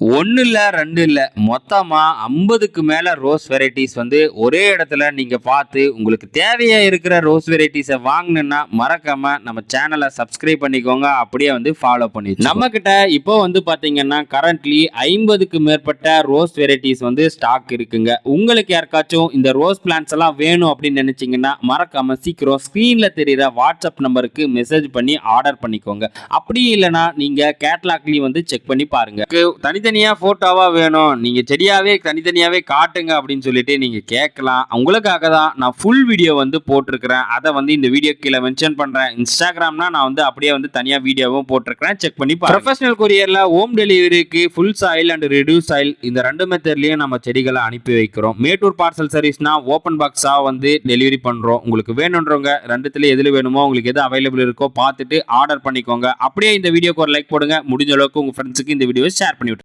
ஒன்று இல்லை ரெண்டு இல்லை. மொத்தமாக ஐம்பதுக்கு மேலே ரோஸ் வெரைட்டிஸ் வந்து ஒரே இடத்துல நீங்கள் பார்த்து உங்களுக்கு தேவையாக இருக்கிற ரோஸ் வெரைட்டிஸை வாங்கணுன்னா மறக்காமல் நம்ம சேனலை சப்ஸ்கிரைப் பண்ணிக்கோங்க. அப்படியே வந்து ஃபாலோ பண்ணி நம்மக்கிட்ட இப்போ வந்து பார்த்தீங்கன்னா கரண்ட்லி ஐம்பதுக்கு மேற்பட்ட ரோஸ் வெரைட்டிஸ் வந்து ஸ்டாக் இருக்குங்க. உங்களுக்கு யாருக்காச்சும் இந்த ரோஸ் பிளான்ஸ் எல்லாம் வேணும் அப்படின்னு நினச்சிங்கன்னா மறக்காமல் சீக்கிரம் ஸ்க்ரீனில் தெரிகிற வாட்ஸ்அப் நம்பருக்கு மெசேஜ் பண்ணி ஆர்டர் பண்ணிக்கோங்க. அப்படி இல்லைனா நீங்கள் கேட்லாக்லேயும் வந்து செக் பண்ணி பாருங்க. தனித்தனியாக ஃபோட்டோவாக வேணும். நீங்கள் செடியாகவே தனித்தனியாகவே காட்டுங்க அப்படின்னு சொல்லிட்டு நீங்கள் கேட்கலாம். உங்களுக்காக தான் நான் ஃபுல் வீடியோ வந்து போட்டிருக்கிறேன். அதை வந்து இந்த வீடியோ கீழே மென்ஷன் பண்ணுறேன் இன்ஸ்டாகிராம்னா நான் வந்து அப்படியே வந்து தனியாக வீடியோவும் போட்டிருக்கிறேன். செக் பண்ணி ப்ரொஃபஷனல் கொரியரில் ஹோம் டெலிவரிக்கு full soil and reduce oil இந்த ரெண்டு மெத்தட்லேயும் நம்ம செடிகளை அனுப்பி வைக்கிறோம். மேட்டூர் பார்சல் சர்வீஸ்னால் ஓப்பன் பாக்ஸாக வந்து டெலிவரி பண்ணுறோம் உங்களுக்கு வேணுன்றவங்க ரெண்டுத்துல எதில் வேணுமோ உங்களுக்கு எது அவைலபிள் இருக்கோ பார்த்துட்டு ஆர்டர் பண்ணிக்கோங்க. அப்படியே இந்த வீடியோக்கு ஒரு லைக் போடுங்க. முடிஞ்ச அளவுக்கு உங்க ஃப்ரெண்ட்ஸுக்கு இந்த வீடியோவை ஷேர் பண்ணி